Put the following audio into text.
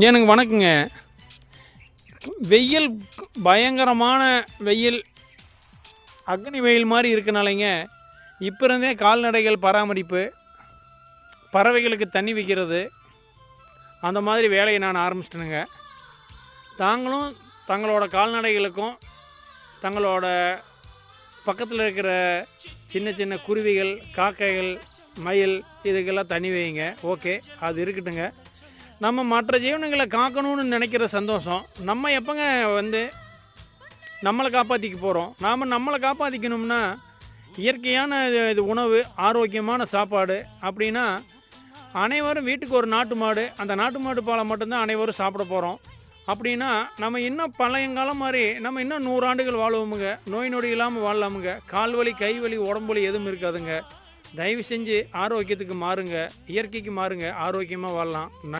எனக்கு வணக்கங்க. வெயில் பயங்கரமான வெயில் அக்னி வெயில் மாதிரி இருக்கனாலைங்க இப்போ இருந்தே கால்நடைகள் பராமரிப்பு பறவைகளுக்கு தண்ணி வைக்கிறது அந்த மாதிரி வேலையை நான் ஆரம்பிச்சிட்டேனுங்க. தாங்களும் தங்களோட கால்நடைகளுக்கும் தங்களோட பக்கத்தில் இருக்கிற சின்ன சின்ன குருவிகள் காக்கைகள் மயில் இதுக்கெல்லாம் தண்ணி வைங்க ஓகே அது இருக்கட்டுங்க. நம்ம மற்ற ஜீவனங்களை காக்கணும்னு நினைக்கிற சந்தோஷம் நம்ம எப்போங்க வந்து நம்மளை காப்பாற்றிக்க போகிறோம் நாம் நம்மளை காப்பாற்றிக்கணும்னா இயற்கையான இது- உணவு ஆரோக்கியமான சாப்பாடு அப்படின்னா அனைவரும் வீட்டுக்கு ஒரு நாட்டு மாடு அந்த நாட்டு மாடு பாலை மட்டும்தான் அனைவரும் சாப்பிட போகிறோம் அப்படின்னா நம்ம இன்னும் பழையங்காலம் மாதிரி நம்ம இன்னும் நூறாண்டுகள் வாழுவோமுங்க. நோய் நொடி இல்லாமல் வாழலாமுங்க. கால் வலி கை வலி உடம்பு வலி எதுவும் இருக்காதுங்க. தயவு செஞ்சு ஆரோக்கியத்துக்கு மாறுங்க. இயற்கைக்கு மாறுங்க. ஆரோக்கியமாக வாழலாம்.